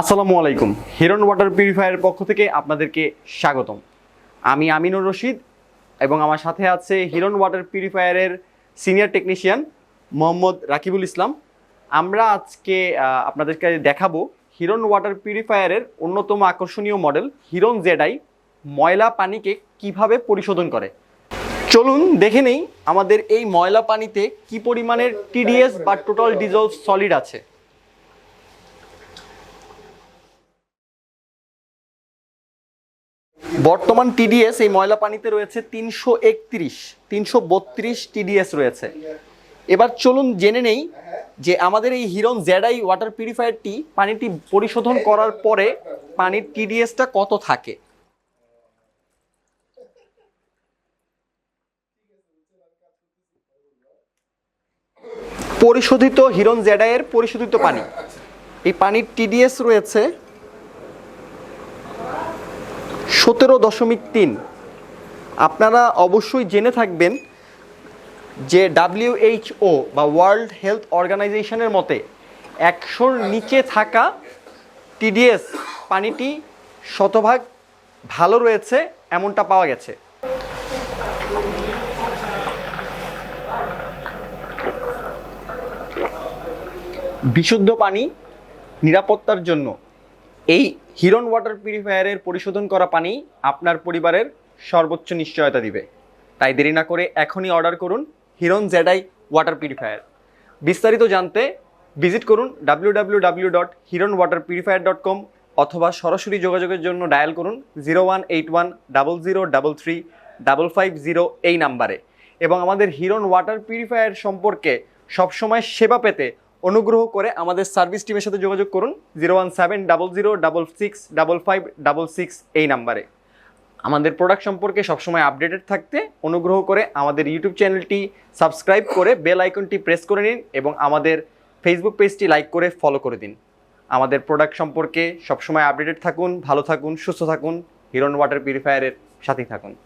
আসসালামু আলাইকুম। হিরন ওয়াটার পিউরিফায়ারের পক্ষ থেকে আপনাদেরকে স্বাগতম। আমি আমিনুর রশিদ এবং আমার সাথে আছে হিরন ওয়াটার পিউরিফায়ারের সিনিয়র টেকনিশিয়ান মোহাম্মদ রাকিবুল ইসলাম। আমরা আজকে আপনাদেরকে দেখাবো হিরন ওয়াটার পিউরিফায়ারের অন্যতম আকর্ষণীয় মডেল হিরন জেডাই ময়লা পানিকে কীভাবে পরিশোধন করে। চলুন দেখে নেই আমাদের এই ময়লা পানিতে কি পরিমাণের টিডিএস বা টোটাল ডিজলভ সলিড আছে। বর্তমান টিডিএস এই ময়লা পানিতে রয়েছে তিনশো একত্রিশ, তিনশো বত্রিশ টিডিএস রয়েছে। এবার চলুন জেনে নেই যে আমাদের এই হিরন জেডাই ওয়াটার পিউরিফায়ারটি পানিটি পরিশোধন করার পরে পানির টিডিএসটা কত থাকে? পরিশোধিত হিরন জেডাইয়ের পরিশোধিত পানি। এই পানির টিডিএস রয়েছে সতেরো দশমিক তিন। আপনারা অবশ্যই জেনে থাকবেন যে ডাব্লিউএইচও বা ওয়ার্ল্ড হেলথ অর্গানাইজেশনের মতে একশোর নিচে থাকা টিডিএস পানিটি শতভাগ ভালো রয়েছে, এমনটা পাওয়া গেছে। বিশুদ্ধ পানি নিরাপত্তার জন্য এই হিরন ওয়াটার পিউরিফায়ারের পরিশোধন করা পানি আপনার পরিবারের সর্বোচ্চ নিশ্চয়তা দিবে। তাই দেরি না করে এখনই অর্ডার করুন হিরন জেডাই ওয়াটার পিউরিফায়ার। বিস্তারিত জানতে ভিজিট করুন W dot Hiron water purifier dot com অথবা সরাসরি যোগাযোগের জন্য ডায়াল করুন zero one eight one double zero double three double five zero এই নাম্বারে। এবং আমাদের হিরন ওয়াটার পিউরিফায়ার সম্পর্কে সবসময় সেবা পেতে অনুগ্রহ করে আমাদের সার্ভিস টিমের সাথে যোগাযোগ করুন zero one seven double zero double six double five double six এই নাম্বারে। আমাদের প্রোডাক্ট সম্পর্কে সবসময় আপডেটেড থাকতে অনুগ্রহ করে আমাদের ইউটিউব চ্যানেলটি সাবস্ক্রাইব করে বেল আইকনটি প্রেস করে নিন এবং আমাদের ফেসবুক পেজটি লাইক করে ফলো করে দিন। আমাদের প্রোডাক্ট সম্পর্কে সবসময় আপডেটেড থাকুন, ভালো থাকুন, সুস্থ থাকুন হিরন ওয়াটার পিউরিফায়ারের সাথেই থাকুন।